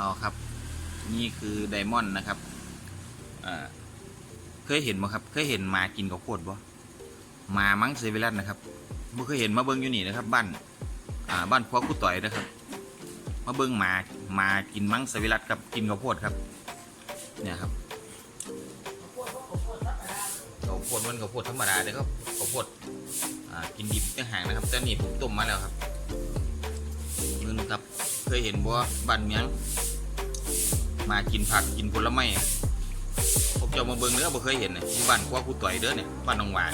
เอาครับ นี่คือไดมอนด์นะครับเคยเห็นบ่ครับ เคยเห็นหมากินข้าวโพดบ่หมามังเซเวลัสนะครับบ่เคยเห็นมาเบิ่งอยู่นี่นะครับ บ้านอ่าบ้านพ่อคู่ต่อยนะครับ มาเบิ่งหมาหมากินมังเซเวลัสกับกินข้าวโพดครับ เนี่ยครับข้าวโพดมันข้าวโพดธรรมดาเลยครับข้าวโพดอ่ากินดิบต่างหากนะครับแต่นี่ผมต้มมาแล้วครับมึงครับ เคยเห็นบ่บ้านเมียงมากินผักกินผลไม้ผมจะเอามาเบิ่งเนื้อบ่เคยเห็นเลยที่บ้านกว่ากูต่อยเด้อเนี่ยบ้านหนองหวาน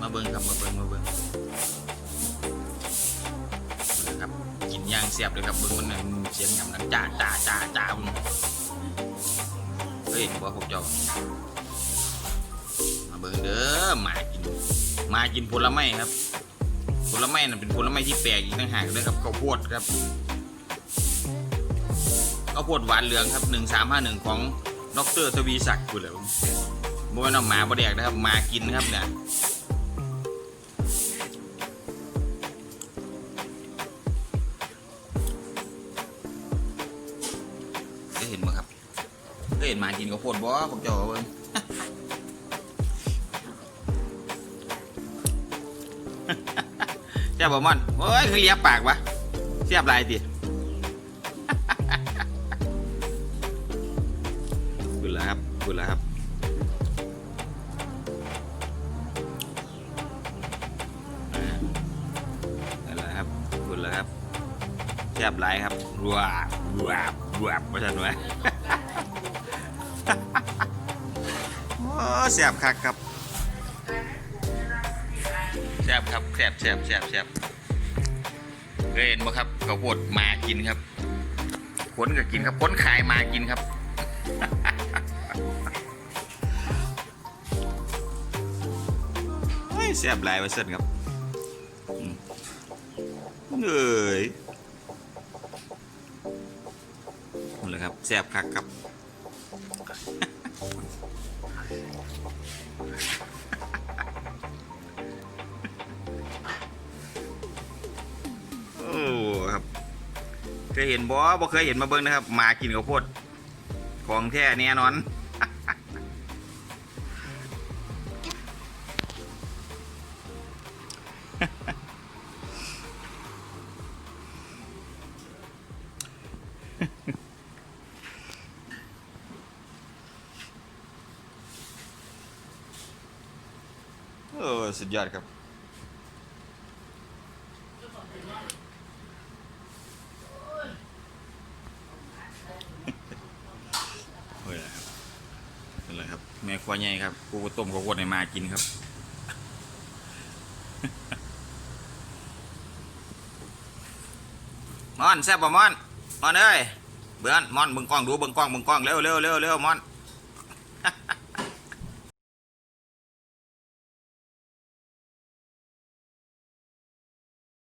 มาเบิ่งครับมาเบิ่งมาเบิ่งนะครับกินย่างเสียบเลยครับเบิ่งมันน่ะเสียงหยำนั้นจ้าจ้าจ้าจ้ามึงเคยเห็นบ่ผมเจ้ามาเบิ่งเด้อมากินมากินผลไม้ครับผลไม้น่ะเป็นผลไม้ที่แปลกอีกต่างหากเลยครับข้าวโพดครับ ข้าวโพดหวานเหลืองครับหนึ่งสามห้าหนึ่งของดรทวีศักดิ์คุณเหรอบ่แม่นเอาหมาบ่แดกนะครับหมากินครับเนี่ยได้เห็นไหมครับได้เห็นหมากินข้าวโพดบ่ผมจะเอาเบิ่งแซ่บบ่มันโอ้ยคือเลียปากวะเสียบลายติ ครับคุณแล้วครับอ่านั่นแหละครับคุณแล้วครับแซ่บหลายครับรัวรัวรัวประชันไว้โอ้แซ่บคักครับแซ่บครับแซ่บแซ่บแซ่บแซ่บเคยเห็นบ่ครับข้าวโพดหมากินครับขนก็กินครับขนขายหมากินครับ แซ่บหลายว่าเส้นครับเอ้ยนี่แหละครับแซ่บคักครับโอ้ครับ เคยเห็นบ่บ่เคยเห็นมาเบิ่งนะครับ มากินข้าวโพดของแท้แน่นอน โอ้สุดยอดครับ เฮ้ยครับเป็นไรครับ แม่ครัวใหญ่ครับ กูก็ต้มข้าวโพดให้มากินครับ มอนแซ่บป่ะมอน มอนเอ้ย เบื้อนมอนบังกล้องดูเบิ่งกล้องบังกล้องเร็วเร็วเร็วเร็วมอน